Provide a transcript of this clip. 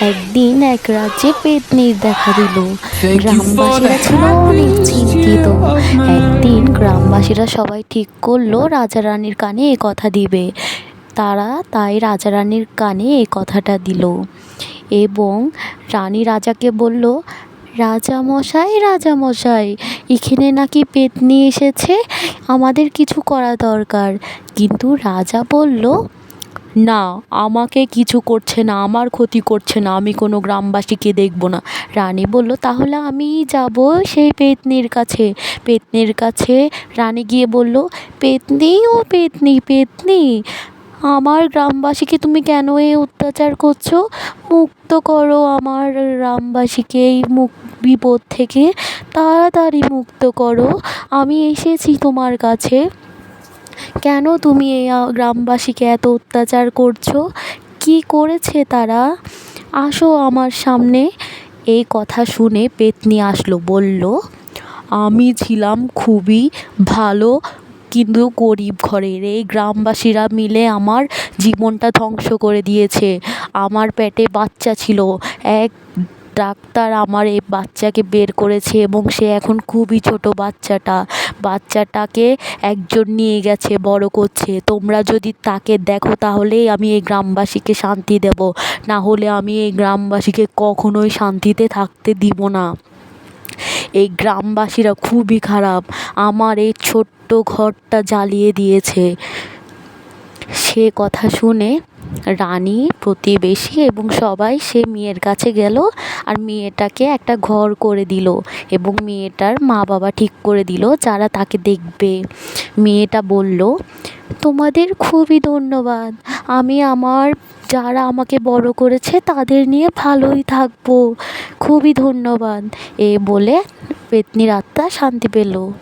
একদিন এক রাজ্যে পেতনির দেখা দিল। গ্রামবাসীরা ছিল অনেক চিন্তিত একদিন গ্রামবাসীরা সবাই ঠিক করল রাজা রানীর কানে এ কথা দিবে। তারা তাই রাজা রানীর কানে এ কথাটা দিল। এবং রানী রাজাকে বলল রাজা মশাই রাজা মশাই এখানে নাকি পেতনি এসেছে। আমাদের কিছু করা দরকার। কিন্তু রাজা বলল না, আমাকে কিছু করছে না, আমার ক্ষতি করছে না, আমি কোনো গ্রামবাসীকে দেখব না। রানী বলল, তাহলে আমিই যাব সেই পেতনির কাছে। পেতনির কাছে রানী গিয়ে বলল, পেতনি ও পেতনি পেতনি, আমার গ্রামবাসীকে তুমি কেন এই অত্যাচার করছ? মুক্ত করো আমার গ্রামবাসীকে, এই মুখ বিপদ থেকে তাড়াতাড়ি মুক্ত করো। আমি এসেছি তোমার কাছে। কেন তুমি এই গ্রামবাসীকে এত অত্যাচার করছ? কি করেছে তারা? আসো আমার সামনে। এই কথা শুনে পেতনি আসলো, বলল, আমি ছিলাম খুবই ভালো কিন্তু গরিব ঘরের। এই গ্রামবাসীরা মিলে আমার জীবনটা ধ্বংস করে দিয়েছে। আমার পেটে বাচ্চা ছিল। এক ডাক্তার আমার এই বাচ্চাকে বের করেছে এবং সে এখন খুবই ছোট বাচ্চাটা। বাচ্চাটাকে একজন নিয়ে গেছে, বড় করছে। তোমরা যদি তাকে দেখো তাহলেই আমি এই গ্রামবাসীকে শান্তি দেব। না হলে আমি এই গ্রামবাসীকে কখনোই শান্তিতে থাকতে দিব না। এই গ্রামবাসীরা খুবই খারাপ। আমার এই ছোট্ট ঘরটা জ্বালিয়ে দিয়েছে। সে কথা শুনে রানী, প্রতিবেশী এবং সবাই সে মেয়ের কাছে গেল আর মেয়েটাকে একটা ঘর করে দিল এবং মেয়েটার মা বাবা ঠিক করে দিল, যারা তাকে দেখবে। মেয়েটা বলল, তোমাদের খুবই ধন্যবাদ। আমি আমার, যারা আমাকে বড় করেছে তাদের নিয়ে ভালোই থাকব। খুবই ধন্যবাদ। এ বলে পেতনির আত্মা শান্তি পেল।